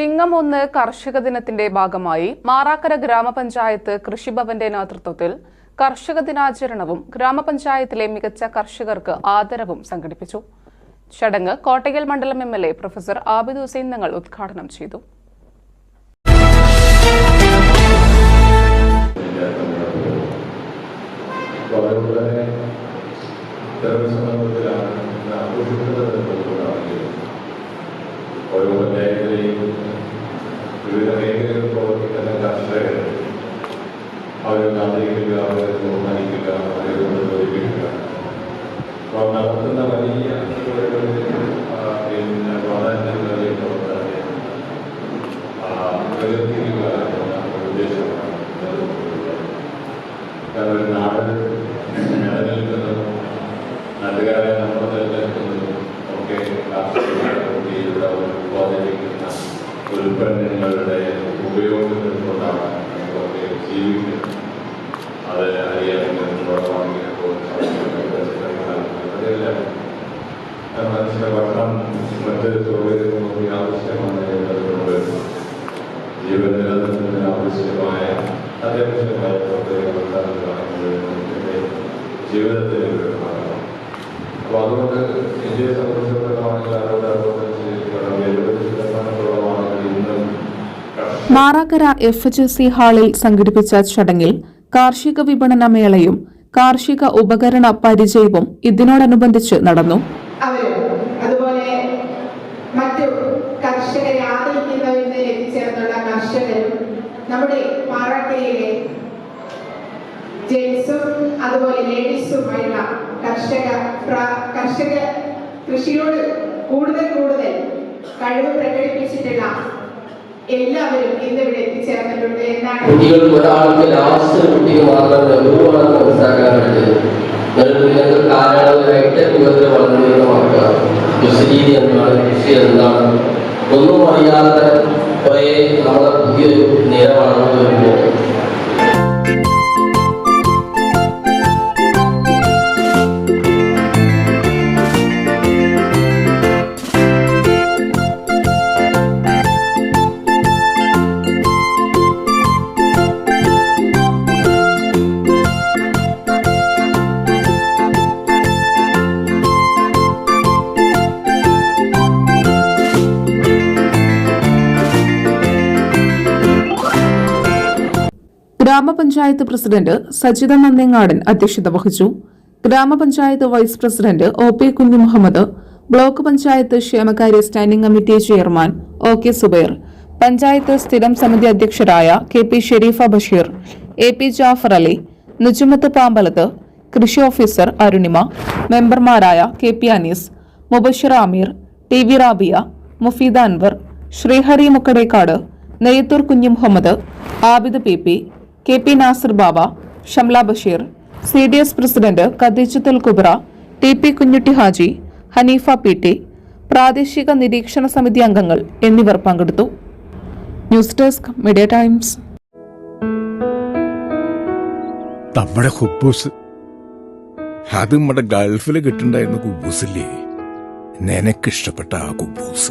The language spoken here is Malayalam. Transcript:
ചിങ്ങം ഒന്ന് കർഷക ദിനത്തിന്റെ ഭാഗമായി മാറാക്കര ഗ്രാമപഞ്ചായത്ത് കൃഷിഭവന്റെ നേതൃത്വത്തിൽ കർഷക ദിനാചരണവും ഗ്രാമപഞ്ചായത്തിലെ മികച്ച കർഷകർക്ക് ആദരവും സംഘടിപ്പിച്ചു. ചടങ്ങ് കോട്ടയ്ക്കൽ മണ്ഡലം M L A professor Abid Hussain Thangal ഉദ്ഘാടനം ചെയ്തു. ഓരോ വിവിധ മേഖലകളിൽ പ്രവർത്തിക്കുന്ന കർഷകർ അവരെ ആദരിക്കുക അവരെ ബഹുമാനിക്കുക അപ്പോൾ നടത്തുന്ന വലിയ പിന്നെ പ്രാധാന്യമേറിയ പ്രവർത്തനത്തെ ഉൽപ്പന്നങ്ങളുടെ ഉപയോഗത്തിൽ കൊണ്ടാണ് നമ്മളൊക്കെ ജീവിക്കുന്നത്. അത് മനുഷ്യന്റെ ഭക്ഷണം മറ്റ് തൊഴിലുകളൊക്കെ ആവശ്യമാണ് എന്നതുകൊണ്ട് ജീവൻ നിലനിൽക്കുന്നതിന് ആവശ്യമായ അത്യാവശ്യമായ ജീവിതത്തിൽ ഒരു ഭാഗമാണ്. അപ്പോൾ അതുകൊണ്ട് ഇന്ത്യയെ സംബന്ധിച്ചിടത്തോളമാണെങ്കിൽ മാറാക്കര എഫ് എച്ച് സി ഹാളിൽ സംഘടിപ്പിച്ച ചടങ്ങിൽ കാർഷിക വിപണന മേളയും കാർഷിക ഉപകരണ പരിചയവും ഇതിനോടനുബന്ധിച്ച് നടന്നു. അതുപോലെ മറ്റു നമ്മുടെ അതുപോലെ കർഷക കർഷക കൃഷിയോട് കൂടുതൽ കൂടുതൽ കഴിവ് പ്രകടിപ്പിച്ചിട്ടുള്ള എല്ലാവരും ഇന്നിവിടെ എത്തിച്ചേർന്നിട്ടുണ്ട്. എന്നാണ് കുട്ടികൾക്ക് ഒരാൾക്ക് ലാസ്റ്റ് കുട്ടിക്ക് മാത്രം ഗൗരവമാണെന്ന് മനസ്സിലാക്കാറുണ്ട് നിങ്ങൾക്ക് കാലയളവിലായിട്ട് കൂടുതൽ വളർന്നു വരുന്ന മക്കൾ കൃഷി രീതി എന്താണ്? കൃഷി എന്താണ്? ഒന്നും അറിയാത്ത കുറേ നമ്മളെ പുതിയൊരു നിയമമാണ് വരുമ്പോൾ ഗ്രാമപഞ്ചായത്ത് പ്രസിഡന്റ് സജിത നന്ദിങ്ങാടൻ അധ്യക്ഷത വഹിച്ചു. ഗ്രാമപഞ്ചായത്ത് വൈസ് പ്രസിഡന്റ് ഒ പി കുഞ്ഞു മുഹമ്മദ് ബ്ലോക്ക് പഞ്ചായത്ത് ക്ഷേമകാര്യ standing committee chairman O K Zubair panchayat സ്ഥിരം സമിതി അധ്യക്ഷരായ K P Sharifa Basheer A P Jafar Ali Nujumath Pambalath കൃഷി ഓഫീസർ അരുണിമ മെമ്പർമാരായ K P Anees Mubashir Ameer T V Rabiya Mufeeda Anwar Srihari Mukkadekkad Neythur Kunju Muhammad Abid P P K P Nasar Baba Shamla Basheer C D S president Khadeejathul Kubra T P Kunjutty Haji Hanifa P T പ്രാദേശിക നിരീക്ഷണ സമിതി അംഗങ്ങൾ എന്നിവർ പങ്കെടുത്തു. News desk Media Times. നമ്മുടെ ഹുബൂസ്. അത് നമ്മുടെ ഗൾഫിൽ കിട്ടുണ്ടായിരുന്ന കുബൂസില്ലേ? നിനക്കിഷ്ടപ്പെട്ട ആ കുബൂസ്.